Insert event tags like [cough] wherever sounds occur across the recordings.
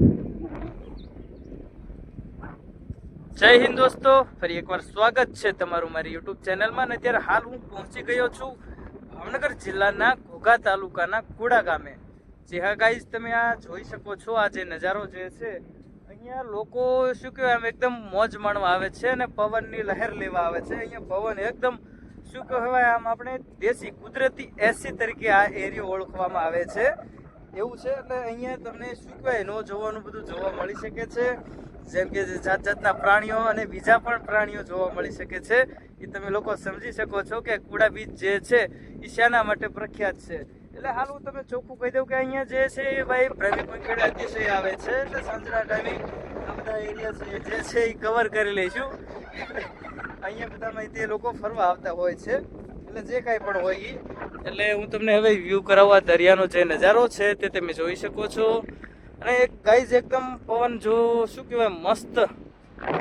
જય હિન્દ દોસ્તો, ફરી એકવાર સ્વાગત છે તમારું મારી યુટ્યુબ ચેનલમાં. અને અત્યારે હાલ હું પહોંચી ગયો છું ભાવનગર જિલ્લાના ઘોઘા તાલુકાના કુડા ગામે. જે હા ગાઈઝ તમે આ જોઈ શકો છો, આ જે નજારો જે છે, અહીંયા લોકો શું કહેવાય, આમ એકદમ મોજ માણવા આવે છે અને પવનની લહેર લેવા આવે છે. અહીંયા પવન એકદમ શું કહેવાય, આમ આપણે દેશી કુદરતી એસી તરીકે આ એરિયો ઓળખવામાં આવે છે. એવું છે, એટલે અહીંયા તમને શું કહેવાય નો જોવાનું બધું જોવા મળી શકે છે. જેમ કે જાત જાતના પ્રાણીઓ અને બીજા પણ પ્રાણીઓ જોવા મળી શકે છે. એ તમે લોકો સમજી શકો છો કે કુડા બીચ જે છે, એ શાના માટે પ્રખ્યાત છે. એટલે હાલ હું તમે ચોખ્ખું કહી દઉં કે અહીંયા જે છે, એ ભાઈ પ્રેમી પંખીડા અતિશય આવે છે. એટલે સાંજના ટાઈમે આ બધા એરિયા છે જે છે, એ કવર કરી લઈશું. [laughs] અહીંયા બધામાં તે લોકો ફરવા આવતા હોય છે. એટલે જે કાંઈ પણ હોય એટલે હું તમને હવે વ્યૂ કરાવવા દરિયાનો જે નજારો છે તે તમે જોઈ શકો છો. અને એક ગાઈઝ એકદમ પવન જો શું કહેવાય, મસ્ત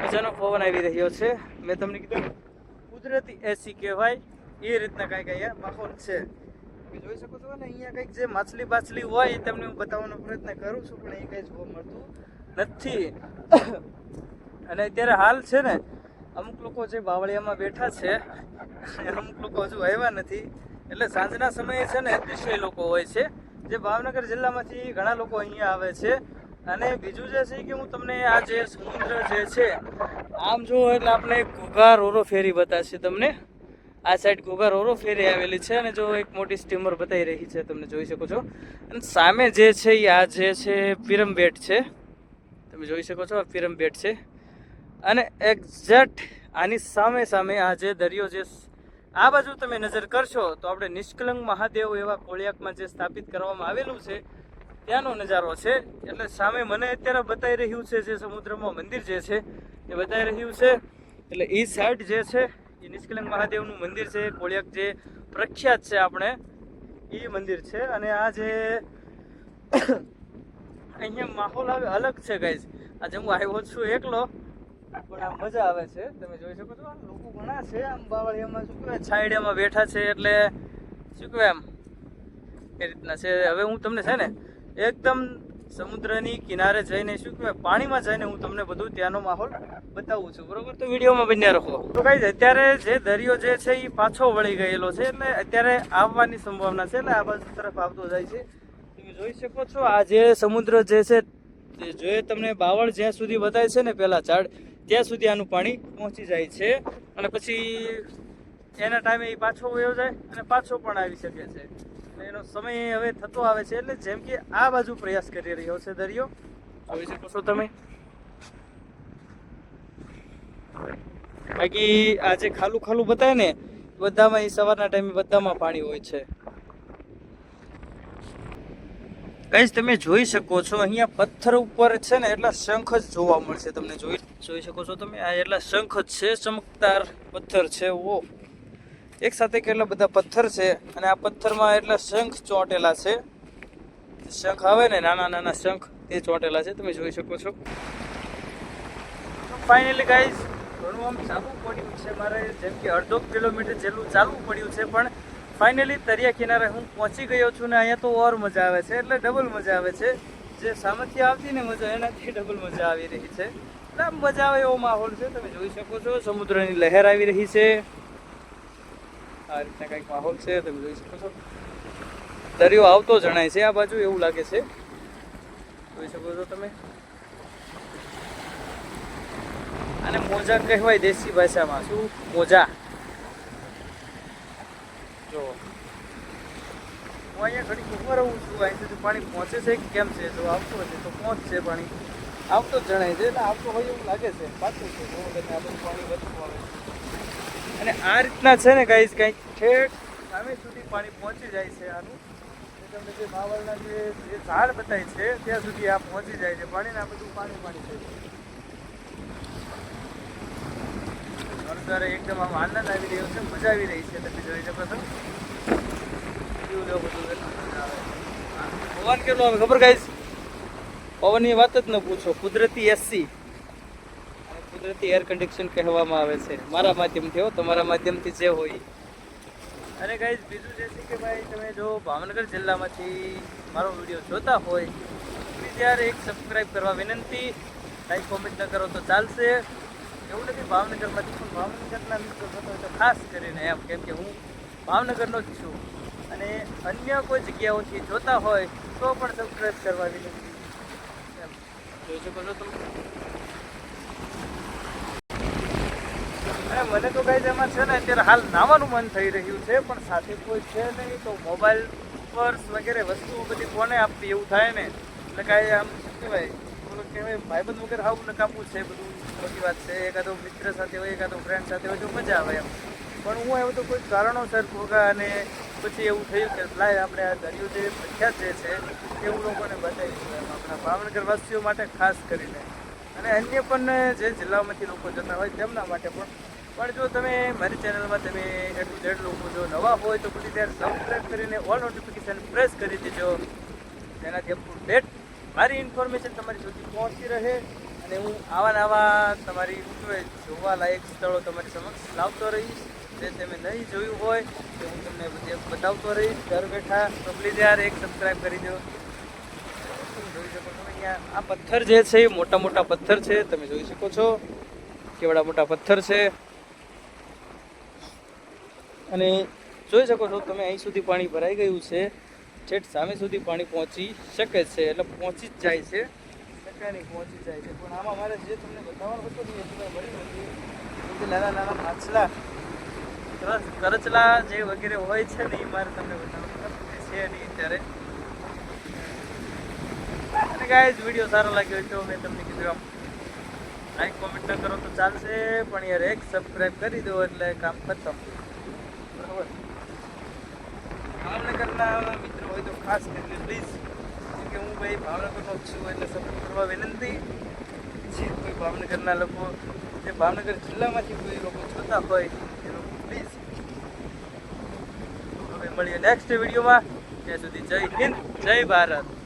મજાનો પવન આવી રહ્યો છે. મેં તમને કીધું કુદરતી એસી કહેવાય. એ રીતના કાંઈક અહીંયા માહોલ છે. તમે જોઈ શકો છો ને, અહીંયા કંઈક જે માછલી બાછલી હોય, એ તમને હું બતાવવાનો પ્રયત્ન કરું છું, પણ એ કંઈ જોવા મળતું નથી. [coughs] અને અત્યારે હાલ છે ને અમુક લોકો જે બાવળિયામાં બેઠા છે અમુક લોકો હજુ આવ્યા નથી. એટલે સાંજના સમયે છે ને અતિશય લોકો હોય છે. જે ભાવનગર જિલ્લામાંથી ઘણા લોકો અહીંયા આવે છે. અને બીજું જે છે કે હું તમને આ જે સમુદ્ર જે છે, આમ જુઓ એટલે આપણે ઘોઘા રોરો ફેરી બતાવશે તમને. આ સાઈડ ઘોઘા રોરો ફેરી આવેલી છે અને જો એક મોટી સ્ટીમર બતાવી રહી છે તમને જોઈ શકો છો. અને સામે જે છે એ આ જે છે, પિરમબેટ છે. તમે જોઈ શકો છો આ પિરમબેટ છે. અને એક્ઝેક્ટ આની સામે સામે આ જે દરિયો જે આ બાજુ તમે નજર કરશો તો આપણે નિષ્કલંગ મહાદેવ એવા કોળિયાકમાં જે સ્થાપિત કરવામાં આવેલું છે, ત્યાંનો નજારો છે. એટલે સામે મને અત્યારે બતાવી રહ્યું છે જે સમુદ્રમાં મંદિર જે છે, એ બતાવી રહ્યું છે. એટલે એ સાઈડ જે છે એ નિષ્કલંગ મહાદેવનું મંદિર છે કોળિયાક જે પ્રખ્યાત છે આપણે એ મંદિર છે. અને આ જે [coughs] અહીંયા માહોલ આવે અલગ છે ગાઈઝ આજે હું આવ્યો છું એકલો પણ આમ મજા આવે છે, તમે જોઈ શકો છો. લોકો ઘણા છે, આમ બાવળિયામાં શું કહેવાય, છાયડિયામાં બેઠા છે એટલે શું કહેવાય આમ, એ રીતના છે. હવે હું તમને છે ને, એકદમ સમુદ્રની કિનારે જઈને શું કહેવાય, પાણીમાં જઈને હું તમને બધું ત્યાંનો માહોલ બતાવું છું. બરોબર? તો વિડીયોમાં બન્યા રહો. તો કઈ અત્યારે જે દરિયો જે છે એ પાછો વળી ગયેલો છે એટલે અત્યારે આવવાની સંભાવના છે એટલે આ બાજુ તરફ આવતો જાય છે. તમે જોઈ શકો છો, આ જે સમુદ્ર જે છે જે તમને બાવળ જ્યાં સુધી બતાવે છે ને પેલા ઝાડ ત્યાં સુધી આનું પાણી પહોંચી જાય છે અને પછી એના ટાઈમે એ પાછો વયો જાય અને પાછો પણ આવી શકે છે. એનો સમય હવે થતો આવે છે એટલે જેમ કે આ બાજુ પ્રયાસ કરી રહ્યો છે દરિયો. જોઈ શકો છો તમે. બાકી આ જે ખાલું ખાલું બતાવે ને, બધામાં એ સવારના ટાઈમે બધામાં પાણી હોય છે. કઈશ તમે જોઈ શકો છો. અહીંયા પથ્થર ઉપર છે ને એટલા શંખ જ જોવા મળશે તમને. જોઈ જોઈ શકો છો તમે? આ એટલા શંખ જ છે, ચમકદાર પથ્થર છે. ઓ. એક સાથે કેટલા બધા પથ્થર છે અને આ પથ્થરમાં એટલા શંખ ચોંટેલા છે. શંખ આવે ને, નાના નાના શંખ એ ચોંટેલા છે. તમે જોઈ શકો છો. ફાઇનલી ગાઈઝ ઘણું આમ ચાલવું પડ્યું છે મારે. જેમ કે અડધો કિલોમીટર જેટલું ચાલવું પડ્યું છે, પણ ફાઇનલી દરિયા કિનારે હું પહોંચી ગયો છું ને અહીંયા તો ઓર મજા આવે છે, એટલે ડબલ મજા આવે છે. જે સામેથી આવતી ને મજા, એનાથી ડબલ મજા આવી રહી છે. એટલે મજા આવે એવો માહોલ છે, તમે જોઈ શકો છો, સમુદ્રની લહેર આવી રહી છે. આ રીતના કંઈક માહોલ છે, તમે જોઈ શકો છો. દરિયો આવતો જણાય છે આ બાજુ, એવું લાગે છે. જોઈ શકો છો તમે. અને મોજા કહેવાય દેશી ભાષામાં શું? મોજા જો હું અહીંયા ઘડી ઊભો રહું છું અહીં સુધી પાણી પહોંચે છે કે કેમ છે? જો આવતું હશે તો પહોંચશે પાણી. આવતો જ જણાય છે, એટલે આવતો હોય એવું લાગે છે, પાછું છે. આ બધું પાણી વધતું આવે અને આ રીતના છે ને કાંઈ કાંઈક ઠેઠ સામે સુધી પાણી પહોંચી જાય છે આનું. તમને જે માવલના જે જે ઝાડ બતાય છે, ત્યાં સુધી આ પહોંચી જાય છે. પાણી ને આ બધું પાણી પાણી થઈ જાય અત્યારે એકદમ આમ આનંદ આવી રહ્યો છે, મજા આવી રહી છે, તમે જોઈ શકો છો કેવું લેવું બધું એટલું મજા આવે હા, પવન કેટલો આવે? ખબર ગાઈશ પવનની વાત જ ન પૂછો. કુદરતી એસી કુદરતી એર કન્ડિશન કહેવામાં આવે છે. મારા માધ્યમથી હો, તમારા માધ્યમથી જે હોય. અને ગાઈઝ બીજું જે છે કે ભાઈ, તમે જો ભાવનગર જિલ્લામાંથી મારો વીડિયો જોતા હોય પ્લીઝ ત્યારે એક સબસ્ક્રાઈબ કરવા વિનંતી. લાઈક કોમેન્ટ ન કરો તો ચાલશે. એવું નથી, ભાવનગરમાંથી પણ ભાવનગરના મિત્રો થતો હોય તો ખાસ કરીને એમ, કેમ કે હું ભાવનગરનો જ છું. અને અન્ય કોઈ જગ્યાઓથી જોતા હોય તો પણ સબસ્ક્રાઈબ કરવા વિનંતી. જોઈ શકો છો તમે મને તો કઈ એમાં છે ને અત્યારે હાલ નાવાનું મન થઈ રહ્યું છે, પણ સાથે કોઈ છે નહીં, તો મોબાઈલ પર્સ વગેરે વસ્તુઓ બધી કોને આપવી એવું થાય ને? એટલે કાંઈ આમ શું કહેવાય? બોલો કહેવાય, ભાઈબંધ વગેરે આવું નકામું છે, બધું મોટી વાત છે. એકાદો મિત્ર સાથે હોય, એકાદો ફ્રેન્ડ સાથે હોય, તો મજા આવે એમ. પણ હું એવું તો કોઈ કારણોસર ભોગા અને પછી એવું થયું કે લાય, આપણે આ દરિયો જે પ્રખ્યાત જે છે એ હું લોકોને બતાવીશું એમ. આપણા ભાવનગરવાસીઓ માટે ખાસ કરીને. અને અન્ય પણ જે જિલ્લામાંથી લોકો જતા હોય તેમના માટે પણ. પણ જો તમે મારી ચેનલમાં તમે એ ટુ લોકો જો નવા હોય તો પછી ત્યારે સબસ્ક્રાઈબ કરીને ઓલ નોટિફિકેશન પ્રેસ કરી દેજો. તેનાથી અપ ટુ ડેટ મારી ઇન્ફોર્મેશન તમારી સુધી પહોંચતી રહે. અને હું આવા નવા તમારી જોવાલાયક સ્થળો તમારી સમક્ષ લાવતો રહીશ. જે તમે નહીં જોયું હોય તો હું તમને બતાવતો રહીશ. ઘર બેઠા તો પ્લીઝ યાર એક સબસ્ક્રાઈબ કરી દો. જોઈ શકો છો અહીંયા આ પથ્થર જે છે, એ મોટા મોટા પથ્થર છે. તમે જોઈ શકો છો કેવડા મોટા પથ્થર છે. અને જોઈ શકો છો તમે અહીં સુધી પાણી ભરાઈ ગયું છે. ઠેઠ સામે સુધી પાણી પહોંચી શકે છે. એટલે પહોંચી જ જાય છે. ટકા નહીં પહોંચી જાય છે. પણ આમાં મારે જે તમને બતાવવાનું હતું એ તમને મળ્યું નથી. નાના નાના માછલા કરચલા જે વગેરે હોય છે ને એ મારે તમને બતાવવાનું છે. નહીં અત્યારે. અને ગાય વીડિયો સારો લાગ્યો તો મેં તમને કીધું આમ લાઈક કોમેન્ટ ન કરો તો ચાલશે, પણ યાર એક સબસ્ક્રાઈબ કરી દો એટલે કામ ખતમ. બરાબર? ભાવનગરના મિત્રો હોય તો ખાસ કરીને પ્લીઝ કે હું ભાઈ ભાવનગરનો છું એટલે સપોર્ટ કરવા વિનંતી. જે કોઈ ભાવનગરના લોકો, જે ભાવનગર જિલ્લામાંથી કોઈ લોકો જોતા હોય પ્લીઝ હવે મળીએ નેક્સ્ટ વિડીયોમાં ત્યાં સુધી જય હિન્દ જય ભારત.